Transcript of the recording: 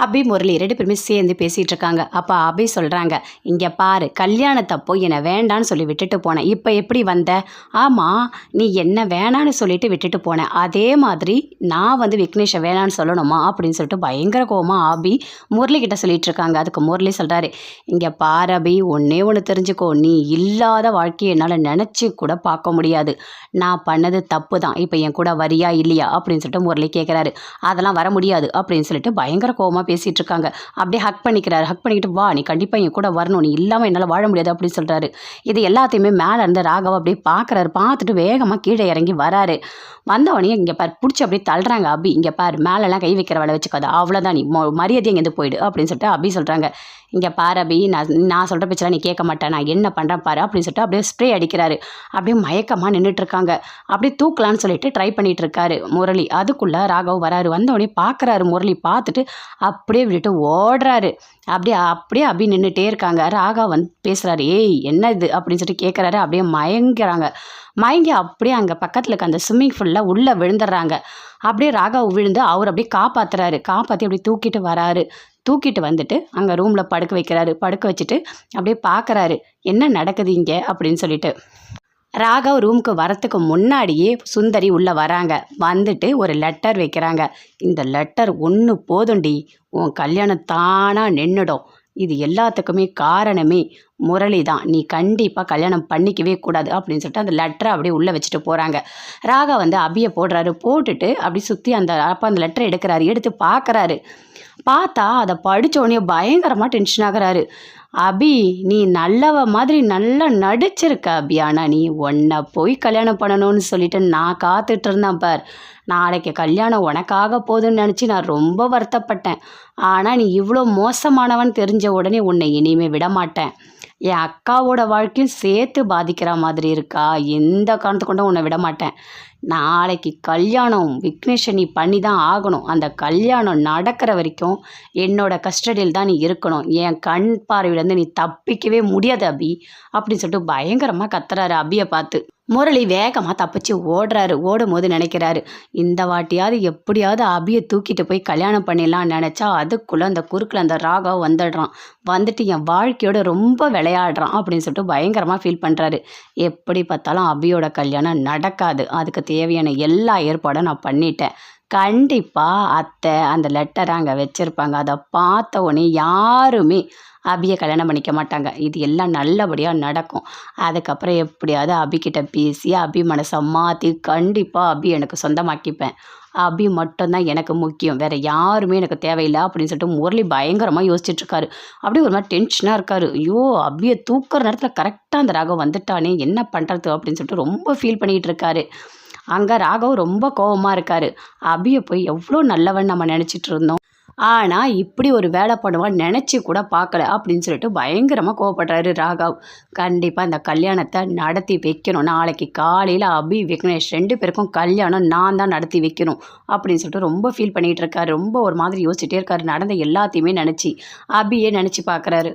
அபி முரளி ரெண்டு பேருமே சேர்ந்து பேசிகிட்டு இருக்காங்க அப்போ அபி சொல்கிறாங்க இங்கே பாரு கல்யாணத்தப்போ என்னை வேண்டான்னு சொல்லி விட்டுட்டு போனேன். இப்போ எப்படி வந்த? ஆமாம் நீ என்ன வேணான்னு சொல்லிட்டு விட்டுட்டு போனேன் அதே மாதிரி நான் வந்து விக்னேஷை வேணான்னு சொல்லணுமா? அப்படின்னு சொல்லிட்டு பயங்கர கோபமாக அபி முரளி கிட்ட சொல்லிட்டு இருக்காங்க அதுக்கு முரளி சொல்கிறாரு இங்கே பாரு அபி ஒன்றே ஒன்று தெரிஞ்சுக்கோ. நீ இல்லாத வாழ்க்கையை என்னால் நினச்சி கூட பார்க்க முடியாது. நான் பண்ணது தப்பு தான். இப்போ என் கூட வரியா இல்லையா? அப்படின்னு சொல்லிட்டு முரளி கேட்குறாரு அதெல்லாம் வர முடியாது. அப்படின்னு சொல்லிட்டு பயங்கர சந்தோஷமாக பேசிகிட்டு இருக்காங்க அப்படியே ஹக் பண்ணிக்கிறாரு. ஹக் பண்ணிக்கிட்டு வா நீ கண்டிப்பாக என் கூட வரணும். நீ இல்லாமல் என்னால் வாழ முடியாது அப்படின்னு சொல்கிறாரு இது எல்லாத்தையுமே மேலே இருந்து ராகவ் அப்படியே பார்க்குறாரு பார்த்துட்டு வேகமாக கீழே இறங்கி வராரு. வந்தவொடனே இங்கே பார் பிடிச்சி அப்படியே தள்ளுறாங்க அபி. இங்கே பார் மேலெல்லாம் கை வைக்கிற வேலை வச்சுக்காது. அவ்வளோதான் நீ மரியாதையை மரியாதை இங்கேருந்து போயிடு அப்படின்னு சொல்லிட்டு அபி சொல்கிறாங்க இங்கே பாரு அபி நான் நான் சொல்கிற பேச்செல்லாம் நீ கேட்க மாட்டேன் நான் என்ன பண்ணுறேன் பாரு அப்படின்னு சொல்லிட்டு அப்படியே ஸ்ப்ரே அடிக்கிறாரு. அப்படியே மயக்கமாக நின்றுட்டு இருக்காங்க அப்படியே தூக்கலான்னு சொல்லிட்டு ட்ரை பண்ணிட்டு இருக்காரு முரளி. அதுக்குள்ளே ராகவ் வராரு. வந்தவொடனே பார்க்குறாரு முரளி. பார்த்துட்டு அப்படியே விட்டுட்டு ஓடுறாரு. அப்படியே அப்படியே அபி நின்றுட்டே இருக்காங்க. ராகவ் வந்து பேசுகிறாரு ஏய் என்ன இது அப்படின்னு சொல்லிட்டு கேட்குறாரு அப்படியே மயங்கிறாங்க. மயங்கி அப்படியே அங்கே பக்கத்தில் இருக்க அந்த ஸ்விம்மிங் ஃபுல்லாக உள்ளே விழுந்துடுறாங்க. அப்படியே ராகவ் விழுந்து அவர் அப்படியே காப்பாத்துறாரு. காப்பாற்றி அப்படியே தூக்கிட்டு வராரு. தூக்கிட்டு வந்துட்டு அங்கே ரூமில் படுக்க வைக்கிறாரு. படுக்க வச்சுட்டு அப்படியே பார்க்குறாரு என்ன நடக்குது இங்கே? அப்படின்னு சொல்லிட்டு. ராகவ் ரூமுக்கு வரத்துக்கு முன்னாடியே சுந்தரி உள்ளே வராங்க. வந்துட்டு ஒரு லெட்டர் வைக்கிறாங்க. இந்த லெட்டர் ஒன்று போதும்டி. உன் கல்யாணம் தானாக நின்றுடும் இது எல்லாத்துக்குமே காரணமே முரளி தான் நீ கண்டிப்பாக கல்யாணம் பண்ணிக்கவே கூடாது அப்படின்னு சொல்லிட்டு அந்த லெட்டரை அப்படியே உள்ளே வச்சுட்டு போகிறாங்க ராகா வந்து அபியை போடுறாரு. போட்டுட்டு அப்படி சுற்றி அந்த அப்போ அந்த லெட்டரை எடுக்கிறாரு. எடுத்து பார்க்குறாரு பார்த்தா அதை படிச்ச உடனே பயங்கரமாக டென்ஷன் ஆகிறாரு. அபி நீ நல்லவ மாதிரி நல்லா நடிச்சிருக்க அபி. ஆனால் நீ உன்னை போய் கல்யாணம் பண்ணணும்னு சொல்லிட்டு நான் காத்துட்டு இருந்தேன் பார். நாளைக்கு கல்யாணம் உனக்காக போகுதுன்னு நினச்சி நான் ரொம்ப வருத்தப்பட்டேன். ஆனால் நீ இவ்வளோ மோசமானவன் தெரிஞ்ச உடனே உன்னை இனிமே விட மாட்டேன் என் அக்காவோட வாழ்க்கையும் சேர்த்து பாதிக்கிற மாதிரி இருக்கா? எந்த காரணத்து கொண்டும் உன்னை விட மாட்டேன். நாளைக்கு கல்யாணம் விக்னேஷன் நீ பண்ணி தான் ஆகணும். அந்த கல்யாணம் நடக்கிற வரைக்கும் என்னோட கஸ்டடியில் தான் நீ இருக்கணும். என் கண் பார்வையிலேருந்து நீ தப்பிக்கவே முடியாது அபி. அப்படின்னு சொல்லிட்டு பயங்கரமாக கத்துறாரு அபியை பார்த்து. முரளி வேகமாக தப்பிச்சு ஓடுறாரு. ஓடும் போது நினைக்கிறாரு இந்த வாட்டியாவது எப்படியாவது அபியை தூக்கிட்டு போய் கல்யாணம் பண்ணிடலாம்னு நினச்சா அதுக்குள்ளே அந்த குறுக்கில் அந்த ராகா வந்துடுறான். வந்துட்டு என் வாழ்க்கையோட ரொம்ப விளையாடுறான் அப்படின்னு சொல்லிட்டு பயங்கரமாக ஃபீல் பண்ணுறாரு எப்படி பார்த்தாலும் அபியோட கல்யாணம் நடக்காது. அதுக்கு தேவையான எல்லா ஏற்பாடும் நான் பண்ணிட்டேன். கண்டிப்பாக அத்தை அந்த லெட்டரை அங்கே வச்சுருப்பாங்க. அதை பார்த்த உடனே யாருமே அபியை கல்யாணம் பண்ணிக்க மாட்டாங்க. இது எல்லாம் நல்லபடியாக நடக்கும். அதுக்கப்புறம் எப்படியாவது அபிக்கிட்ட பேசி அபி மனசை மாற்றி கண்டிப்பாக அபி எனக்கு சொந்தமாக்கிப்பேன். அபி மட்டும்தான் எனக்கு முக்கியம். வேறு யாருமே எனக்கு தேவையில்லை அப்படின்னு சொல்லிட்டு முரளி பயங்கரமாக யோசிச்சுட்ருக்காரு. அப்படியே ஒரு மாதிரி டென்ஷனாக இருக்காரு. ஐயோ அபியை தூக்குற நேரத்தில் கரெக்டாக அந்த ராகம் வந்துட்டானே என்ன பண்ணுறது அப்படின்னு சொல்லிட்டு ரொம்ப ஃபீல் பண்ணிகிட்டு இருக்காரு அங்கே ராகவ் ரொம்ப கோவமாக இருக்காரு. அபியை போய் எவ்வளோ நல்லவன் நம்ம நினச்சிட்டு இருந்தோம் ஆனால் இப்படி ஒரு வேலை பண்ணுவான் நினச்சி கூட பார்க்கல அப்படின்னு சொல்லிட்டு பயங்கரமாக கோவப்படுறாரு ராகவ். கண்டிப்பாக இந்த கல்யாணத்தை நடத்தி வைக்கணும். நாளைக்கு காலையில் அபி விக்னேஷ் ரெண்டு பேருக்கும் கல்யாணம் நான் தான் நடத்தி வைக்கணும் அப்படின்னு சொல்லிட்டு ரொம்ப ஃபீல் பண்ணிகிட்டு இருக்காரு. ரொம்ப ஒரு மாதிரி யோசிச்சுட்டே இருக்காரு. நடந்த எல்லாத்தையுமே நினச்சி அபியே நினச்சி பார்க்குறாரு.